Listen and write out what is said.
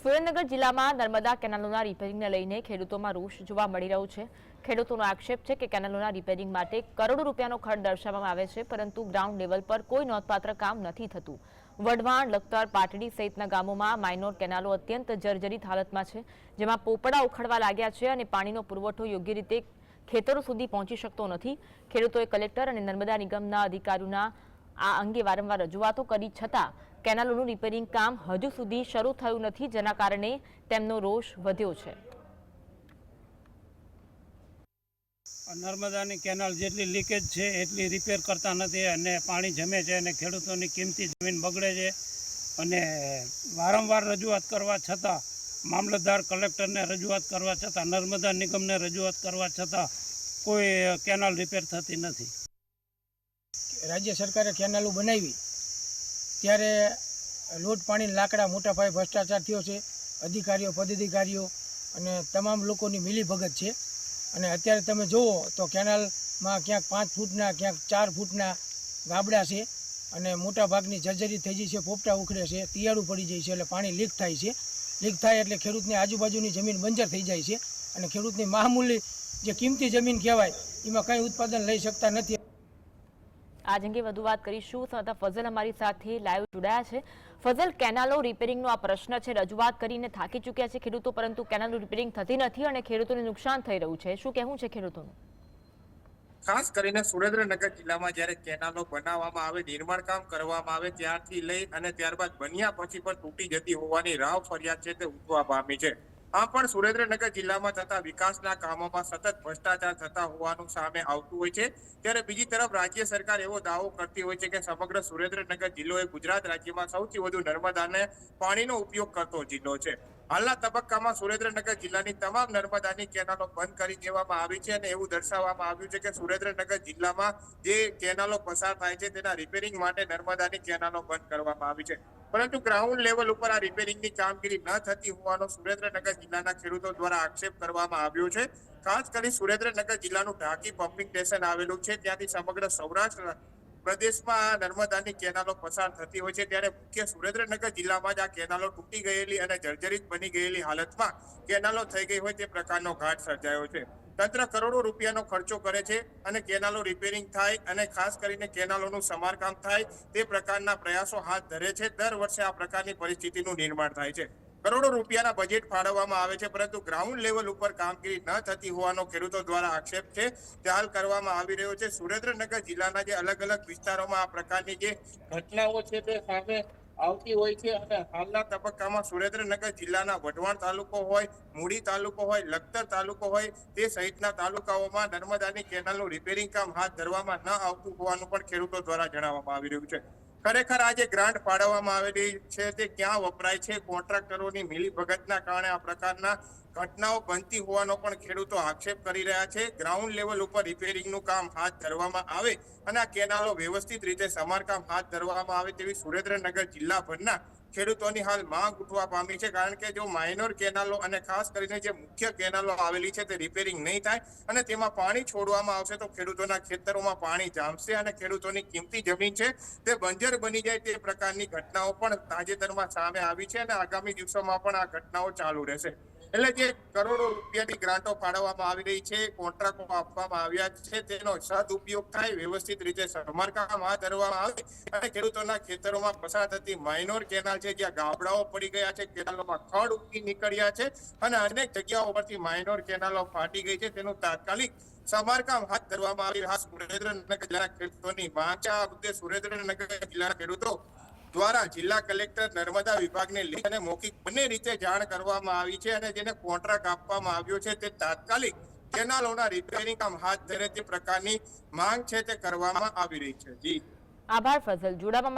સુરેન્દ્રનગર જિલ્લામાં નર્મદા કેનાલોના રિપેરિંગને લઈને ખેડૂતોમાં રોષ જોવા મળી રહ્યો છે. ખેડૂતોનો આક્ષેપ છે કે કેનાલોના રિપેરિંગ માટે કરોડો રૂપિયાનો ખર્ચ દર્શાવવામાં આવે છે, પરંતુ ગ્રાઉન્ડ લેવલ પર કોઈ નોંધપાત્ર કામ નથી થતું. વઢવાણ, લખતર, પાટડી સહિતના ગામોમાં માઇનોર કેનાલો અત્યંત જર્જરિત હાલતમાં છે, જેમાં પોપડા ઉખડવા લાગ્યા છે અને પાણીનો પુરવઠો યોગ્ય રીતે ખેતરો સુધી પહોંચી શકતો નથી. ખેડૂતોએ કલેક્ટર અને નર્મદા નિગમના અધિકારીઓના આ અંગે વારંવાર રજૂઆતો કરી છતાં કેનાલોનું રિપેરિંગ કામ હજુ સુધી શરૂ થયું નથી જેના કારણે તેમનો રોષ વધ્યો છે. નર્મદાની કેનાલ જેટલી લીકેજ છે એટલી રિપેર કરતા નથી અને પાણી જમે છે અને ખેડૂતોની કિંમતી જમીન બગડે છે. અને વારંવાર રજૂઆત કરવા છતાં મામલતદાર કલેક્ટરને રજૂઆત કરવા છતાં નર્મદા નિગમને રજૂઆત કરવા છતાં કોઈ કેનાલ રિપેર થતી નથી. રાજ્ય સરકારે કેનાલો બનાવી ત્યારે લોટ પાણી લાકડા મોટા પાયે ભ્રષ્ટાચાર થયો છે, અધિકારીઓ, પદાધિકારીઓ અને તમામ લોકોની મિલીભગત છે. અને અત્યારે તમે જુઓ તો કેનાલમાં ક્યાંક પાંચ ફૂટના, ક્યાંક ચાર ફૂટના ગાબડા છે અને મોટા ભાગની જર્જરી થઈ જાય છે, પોપટા ઉખડે છે તિયાળું પડી જાય છે એટલે પાણી લીક થાય છે. લીક થાય એટલે ખેડૂતની આજુબાજુની જમીન બંજર થઈ જાય છે અને ખેડૂતની મહામૂલી જે કિંમતી જમીન કહેવાય, એમાં કંઈ ઉત્પાદન લઈ શકતા નથી. આજ અંગે વધુ વાત કરીશું. સંતા ફઝલ અમારી સાથે લાઈવ જોડાયા છે. ફઝલ, કેનાલો રિપેરિંગનો આ પ્રશ્ન છે. રજૂઆત કરીને થાકી ચૂક્યા છે ખેડૂતો, પરંતુ કેનાલો રિપેરિંગ થતી નથી અને ખેડૂતોને નુકસાન થઈ રહ્યું છે. શું કહેવું છે ખેડૂતોનું? ખાસ કરીને સુરેન્દ્રનગર જિલ્લામાં જ્યારે કેનાલો બનાવવામાં આવે, નિર્માણ કામ કરવામાં આવે ત્યારથી લઈ અને ત્યારબાદ બન્યા પછી પણ તૂટી જતી હોવાની રાવ ફરિયાદ છે તે ઉઠવા પામી છે. આમ પણ સુરેન્દ્રનગર જિલ્લામાં થતા વિકાસના કામોમાં સતત ભ્રષ્ટાચાર થતા હોવાનું સામે આવતું હોય છે. ત્યારે બીજી તરફ રાજ્ય સરકાર એવો દાવો કરતી હોય છે કે સમગ્ર સુરેન્દ્રનગર જિલ્લો એ ગુજરાત રાજ્યમાં સૌથી વધુ નર્મદાને પાણીનો ઉપયોગ કરતો જિલ્લો છે. હાલના તબક્કામાં સુરેન્દ્રનગર જિલ્લાની તમામ નર્મદાની કેનાલો બંધ કરી દેવામાં આવી છે અને એવું દર્શાવવામાં આવ્યું છે કે સુરેન્દ્રનગર જિલ્લામાં જે કેનાલો પસાર થાય છે તેના રિપેરિંગ માટે નર્મદાની કેનાલો બંધ કરવામાં આવી છે. પરંતુ ગ્રાઉન્ડ લેવલ ઉપર આ રિપેરિંગની કામગીરી ન થતી હોવાનો સુરેન્દ્રનગર જિલ્લાના ખેડૂતો દ્વારા આક્ષેપ કરવામાં આવ્યો છે. ખાસ કરી સુરેન્દ્રનગર જિલ્લાનું ઢાંકી પમ્પિંગ સ્ટેશન આવેલું છે. ત્યાંથી સમગ્ર સૌરાષ્ટ્ર પ્રદેશમાં આ નર્મદાની કેનાલો પસાર થતી હોય છે. ત્યારે મુખ્ય સુરેન્દ્રનગર જિલ્લામાં જ આ કેનાલો તૂટી ગયેલી અને જર્જરિત બની ગયેલી હાલતમાં કેનાલો થઈ ગઈ હોય તે પ્રકારનો ઘાટ સર્જાયો છે. તંત્ર કરોડો રૂપિયાનો ખર્ચો કરે છે અને કેનાલો રિપેરિંગ થાય અને ખાસ કરીને કેનાલોનું સમારકામ થાય, તે પ્રકારના પ્રયાસો હાથ ધરે છે. દર વર્ષે આ પ્રકારની પરિસ્થિતિનું નિર્માણ થાય છે. કરોડો રૂપિયાના બજેટ ફાળવવામાં આવે છે, પરંતુ ગ્રાઉન્ડ લેવલ ઉપર કામગીરી ન થતી હોવાનો ખેડૂતો દ્વારા આક્ષેપ છે. તે હાલ કરવામાં આવી રહ્યો છે. સુરેન્દ્રનગર જિલ્લાના જે અલગ અલગ વિસ્તારોમાં આ પ્રકારની જે ઘટનાઓ છે, તે સામે આવતી હોય છે અને હાલના તબક્કામાં સુરેન્દ્રનગર જિલ્લાના વઢવાણ તાલુકો હોય, મૂડી તાલુકો હોય, લખતર તાલુકો હોય, તે સહિતના તાલુકાઓમાં નર્મદાની કેનાલનું રિપેરિંગ કામ હાથ ધરવામાં ન આવતું હોવાનું પણ ખેડૂતો દ્વારા જણાવવામાં આવી રહ્યું છે. ખરેખર આ જે ગ્રાન્ટ ફાળવવામાં આવેલી છે તે ક્યાં વપરાય છે? કોન્ટ્રાક્ટરોની મિલીભગતના કારણે આ પ્રકારના ઘટનાઓ બનતી હોવાનો પણ ખેડૂતો આક્ષેપ કરી રહ્યા છે. ગ્રાઉન્ડ લેવલ ઉપર રિપેરિંગનું કામ હાથ ધરવામાં આવે અને આ કેનાલો વ્યવસ્થિત રીતે સમારકામ હાથ ધરવામાં આવે તેવી સુરેન્દ્રનગર જિલ્લાભરના ખેડૂતોની હાલ માંગ ઉઠવા પામી છે કારણ કે જો માઇનોર કેનાલો અને ખાસ કરીને જે મુખ્ય કેનાલો આવેલી છે તે રિપેરિંગ નહીં થાય અને તેમાં પાણી છોડવામાં આવશે તો ખેડૂતોના ખેતરોમાં પાણી જામશે અને ખેડૂતોની કિંમતી જમીન છે તે બંજર બની જાય તે પ્રકારની ઘટનાઓ પણ તાજેતરમાં સામે આવી છે અને આગામી દિવસોમાં પણ આ ઘટનાઓ ચાલુ રહેશે. એટલે જે કરોડો રૂપિયાની ગ્રાન્ટો ફાળવવામાં આવી રહી છે, કોન્ટ્રાક્ટો આપવામાં આવ્યા છે, તેનો સદઉપયોગ થાય વ્યવસ્થિત રીતે સમારકામ હાથ ધરવામાં આવે અને ખેડૂતોના ખેતરોમાં પસાર થતી માઇનોર કેનાલ છે, જ્યાં ગાબડાઓ પડી ગયા છે, કેનાલોમાં ખડ ઉગી નીકળ્યા છે અને અનેક જગ્યાઓ પરથી માઇનોર કેનાલો ફાટી ગઈ છે. તેનું તાત્કાલિક સમારકામ હાથ ધરવામાં આવી રહ્યા. સુરેન્દ્રનગર જિલ્લાના ખેડૂતોની માંગ છે સુરેન્દ્રનગર જિલ્લાના ખેડૂતો દ્વારા જિલ્લા કલેક્ટર નર્મદા વિભાગને લઈ અને મૌખિક બંને રીતે જાણ કરવામાં આવી છે અને જેને કોન્ટ્રાક્ટ આપવામાં આવ્યો છે તે તાત્કાલિક કેનાલોના રિપેરિંગ કામ હાથ ધરે તે પ્રકારની માંગ છે તે કરવામાં આવી રહી છે. જી. આભાર, ફઝલ. જોડાવા